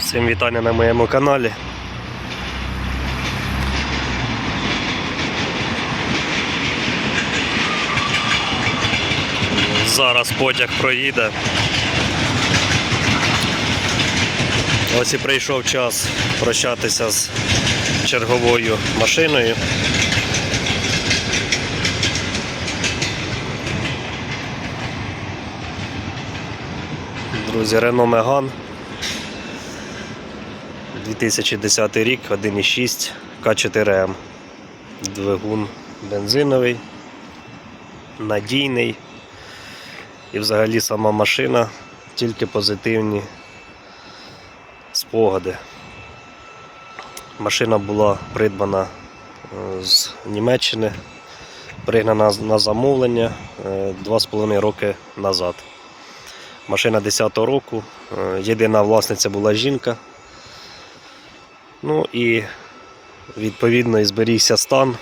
Всім вітання на моєму каналі. Зараз потяг проїде. Ось і прийшов час прощатися з черговою машиною. Друзі, Renault Megane 2010 рік, 1,6 К4М. Двигун бензиновий, надійний. І взагалі сама машина тільки позитивні спогади. Машина була придбана е, з Німеччини, пригнана на замовлення е, 2,5 роки назад. Машина 10-го року, е, єдина власниця була жінка. Ну і відповідно зберігся стан.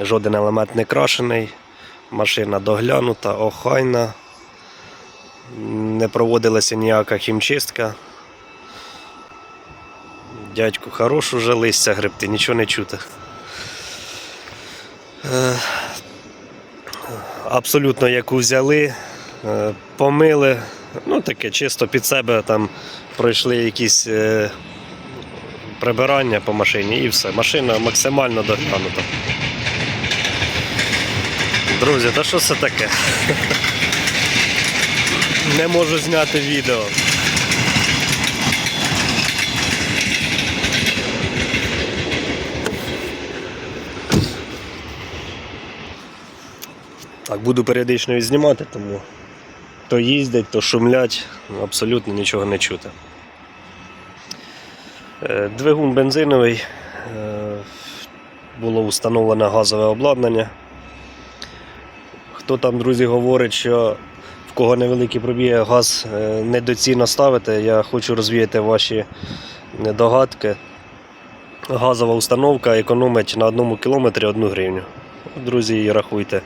Жоден елемент не крашений, машина доглянута, охайна, не проводилася ніяка хімчистка. Дядьку хорош уже листя гребти, нічого не чути. Е, Абсолютно яку взяли, е, помили, ну таке чисто під себе там пройшли якісь е, прибирання по машині і все. Машина максимально доглянута. Друзі, та що це таке? Не можу зняти відео. Так, буду періодично її знімати, тому то їздять, то шумлять, абсолютно нічого не чути. Двигун бензиновий, е, було встановлене газове обладнання. Хто там, друзі, говорить, що в кого невеликі пробіги газ е, недоцільно ставити, я хочу розвіяти ваші догадки. Газова установка економить на одному кілометрі 1 гривню. Друзі, рахуйте.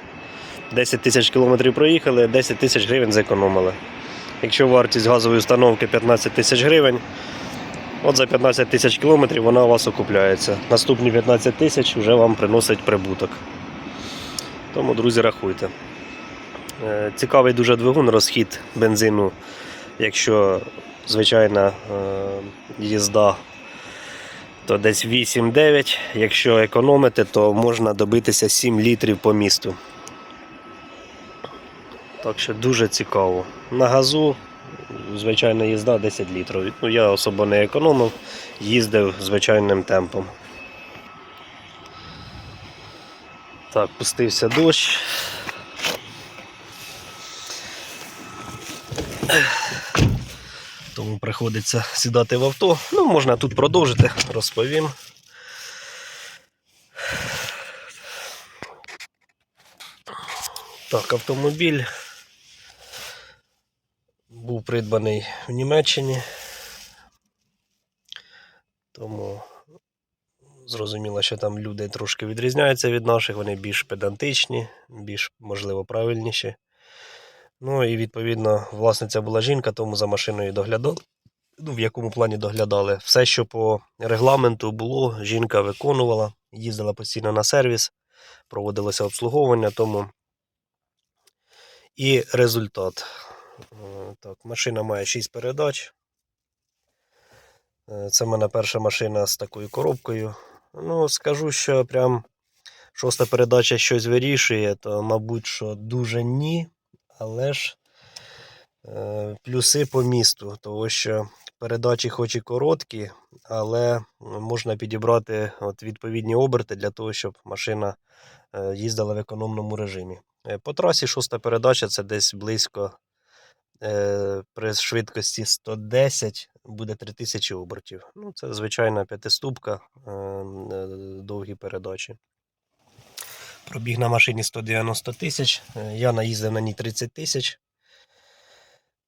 10 тисяч кілометрів проїхали, 10 тисяч гривень зекономили. Якщо вартість газової установки 15 тисяч гривень, от за 15 тисяч кілометрів вона у вас окупляється. Наступні 15 тисяч вже вам приносить прибуток. Тому, друзі, рахуйте. Е, Цікавий дуже двигун, розхід бензину, якщо звичайна е, їзда, то десь 8-9. Якщо економити, то можна добитися 7 літрів по місту. Так що дуже цікаво. На газу звичайна їзда 10 літрів. Ну, я особо не економив, їздив звичайним темпом. Так, пустився дощ. Тому приходиться сідати в авто. Ну, можна тут продовжити, розповім. Так, автомобіль був придбаний в Німеччині. Тому зрозуміло, що там люди трошки відрізняються від наших, вони більш педантичні, більш, можливо, правильніші. Ну і відповідно власниця була жінка, тому за машиною доглядали. Ну, в якому плані доглядали. Все, що по регламенту було, жінка виконувала, їздила постійно на сервіс, проводилося обслуговування, тому і результат. Е, Так, машина має 6 передач. Е, Це в мене перша машина з такою коробкою. Ну, скажу, що прям шоста передача щось вирішує, то, мабуть, що дуже ні. Але ж е, плюси по місту, тому що передачі хоч і короткі, але можна підібрати от відповідні оберти для того, щоб машина їздила в економному режимі. По трасі шоста передача це десь близько е, при швидкості 110 буде 3000 обертів. Ну, це звичайна п'ятиступка, е, е, довгі передачі. Пробіг на машині 190 тисяч, е, я наїздив на ній 30 тисяч.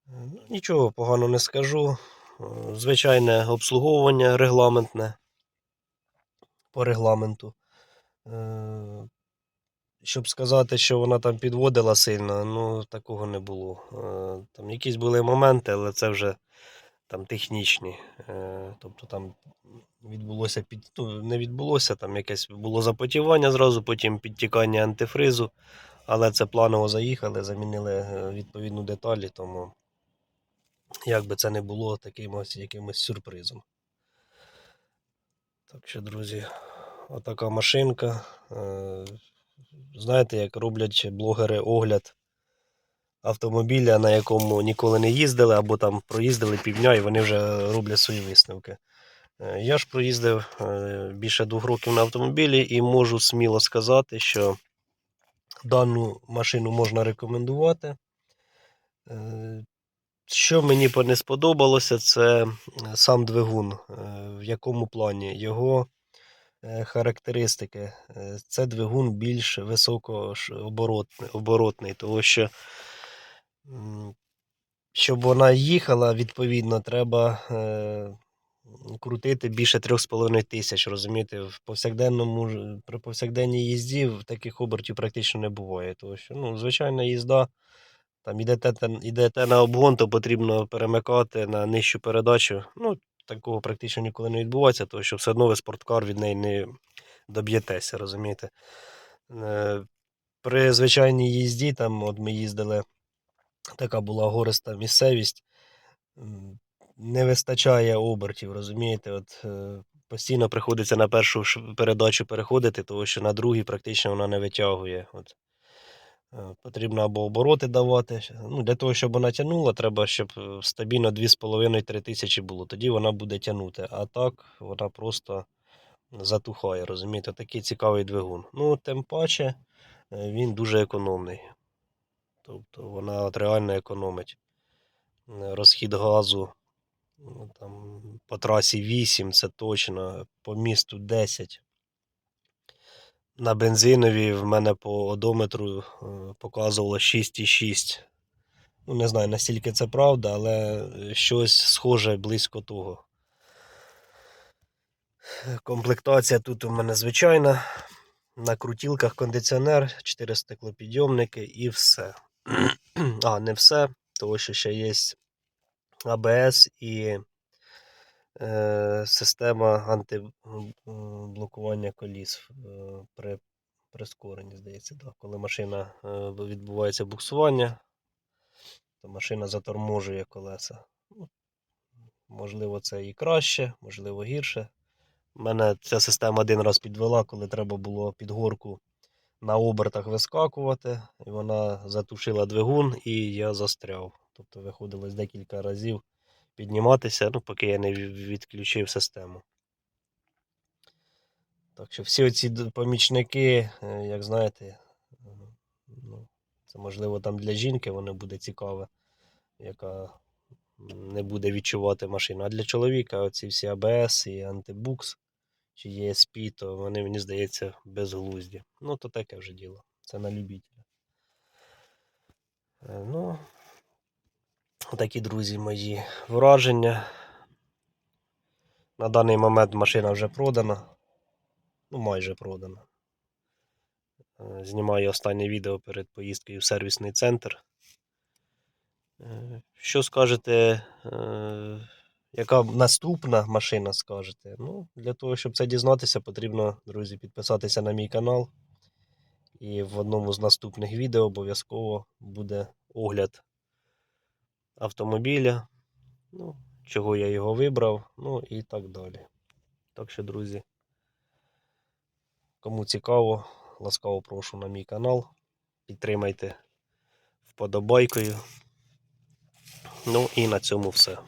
Ну, Нічого поганого не скажу. Звичайне обслуговування регламентне по регламенту. Щоб сказати, що вона там підводила сильно, ну такого не було. Е, Там якісь були моменти, але це вже там технічні. Е, Тобто там відбулося під. Ну, не відбулося, там якесь було запотівання зразу, потім підтікання антифризу. Але це планово заїхали, замінили е, відповідну деталі, тому як би це не було таким ось якимось сюрпризом. Так що, друзі, отака машинка. Знаєте, як роблять блогери огляд автомобіля, на якому ніколи не їздили, або там проїздили півдня і вони вже роблять свої висновки. Е, Я ж проїздив е, більше двох років на автомобілі і можу сміло сказати, що дану машину можна рекомендувати. Е, Що мені не сподобалося, це сам двигун. В якому плані? Його характеристики. Е, Це двигун більш високооборотний, оборотний, тому що щоб вона їхала, відповідно, треба е, крутити більше 3,5 тисяч. Розумієте, в повсякденному при повсякденній їзді таких обертів практично не буває. Тому що ну, звичайна їзда, там ідете, ідете на обгон, то потрібно перемикати на нижчу передачу. Ну, такого практично ніколи не відбувається, тому що все одно ви спорткар від неї не доб'єтеся, розумієте? Е, При звичайній їзді, там, от ми їздили, така була гориста місцевість, не вистачає обертів, розумієте? От, е, постійно приходиться на першу передачу переходити, тому що на другій практично вона не витягує. От. Е, Потрібно або обороти давати. Ну, для того, щоб вона тягнула, треба, щоб е, стабільно 2,5-3 тисячі було. Тоді вона буде тягнути. А так вона просто затухає, розумієте, такий цікавий двигун. Ну, тим паче е, він дуже економний. Тобто вона от реально економить. Розхід газу ну, там, по трасі 8, це точно, по місту 10. На бензинові в мене по одометру е, показувало 6,6. Ну, не знаю, настільки це правда, але е, щось схоже близько того. Комплектація тут у мене звичайна. На крутілках кондиціонер, 4 стеклопідйомники і все. А, не все, тому що ще є АБС і система антиблокування коліс е, при прискоренні, здається. Да. Коли машина е, відбувається буксування, то машина заторможує колеса. Ну, можливо, це і краще, можливо, гірше. Мене ця система один раз підвела, коли треба було під горку на обертах вискакувати, і вона затушила двигун, і я застряв. Тобто виходилось декілька разів підніматися, ну, поки я не відключив систему. Так що всі оці помічники, е, як знаєте, е, ну, це можливо там для жінки воно буде цікаве, яка не буде відчувати машину. А для чоловіка оці всі АБС і антибукс чи ESP, то вони, мені здається, безглузді. Ну, то таке вже діло. Це на любителя. Е, Ну, такі, друзі, мої враження. На даний момент машина вже продана. Ну, майже продана. Е, Знімаю останнє відео перед поїздкою в сервісний центр. Е, Що скажете, е, яка наступна машина скажете? Ну, для того, щоб це дізнатися, потрібно, друзі, підписатися на мій канал. І в одному з наступних відео обов'язково буде огляд автомобіля, ну, чого я його вибрав, ну і так далі. Так що, друзі, кому цікаво, ласкаво прошу на мій канал. Підтримайте вподобайкою. Ну і на цьому все.